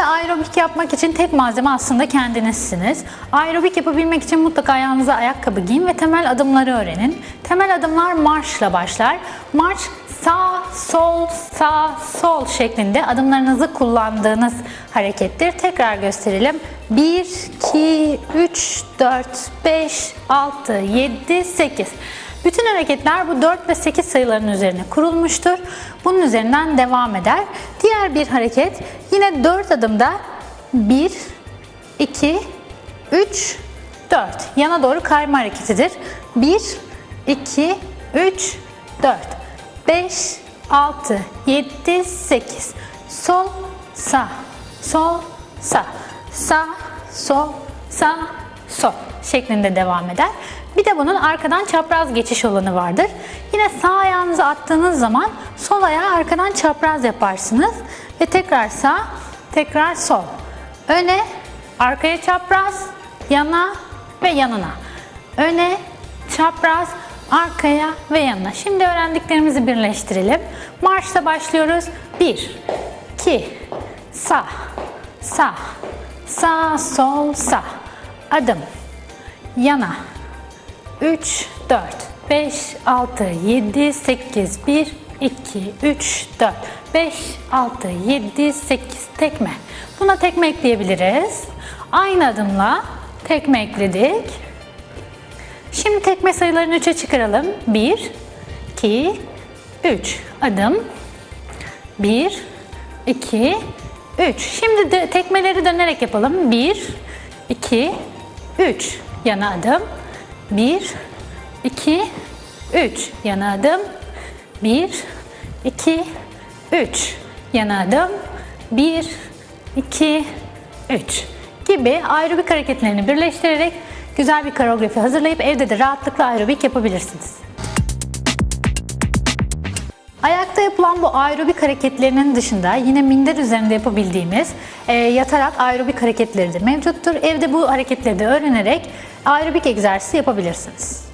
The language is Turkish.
Evde aerobik yapmak için tek malzeme aslında kendinizsiniz. Aerobik yapabilmek için mutlaka ayağınıza ayakkabı giyin ve temel adımları öğrenin. Temel adımlar marşla başlar. Marş sağ, sol, sağ, sol şeklinde adımlarınızı kullandığınız harekettir. Tekrar gösterelim. 1, 2, 3, 4, 5, 6, 7, 8. Bütün hareketler bu 4 ve 8 sayıların üzerine kurulmuştur. Bunun üzerinden devam eder. Diğer bir hareket yine 4 adımda 1, 2, 3, 4. Yana doğru kayma hareketidir. 1, 2, 3, 4, 5, 6, 7, 8. Sol, sağ, sol, sağ, sağ, sol, sağ, sol şeklinde devam eder. Bir de bunun arkadan çapraz geçiş olanı vardır. Yine sağ ayağınızı attığınız zaman sol ayağı arkadan çapraz yaparsınız. Ve tekrar sağ, tekrar sol. Öne, arkaya çapraz, yana ve yanına. Öne, çapraz, arkaya ve yanına. Şimdi öğrendiklerimizi birleştirelim. Marşla başlıyoruz. 1, 2, sağ, sağ, sağ, sol, sağ. Adım, yana, 3, 4, 5, 6, 7, 8, 1, 2, 3, 4, 5, 6, 7, 8 tekme. Buna tekme ekleyebiliriz. Aynı adımla tekme ekledik. Şimdi tekme sayılarını 3'e çıkaralım. 1, 2, 3 adım. 1, 2, 3. Şimdi de tekmeleri dönerek yapalım. 1, 2, 3 yana adım. 1, 2, 3 yana adım. 1, 2, 3 yana adım. 1, 2, 3 gibi aerobik hareketlerini birleştirerek güzel bir koreografi hazırlayıp evde de rahatlıkla aerobik yapabilirsiniz. Ayakta yapılan bu aerobik hareketlerinin dışında yine minder üzerinde yapabildiğimiz e, yatarak aerobik hareketleri de mevcuttur. Evde bu hareketleri de öğrenerek aerobik egzersizi yapabilirsiniz.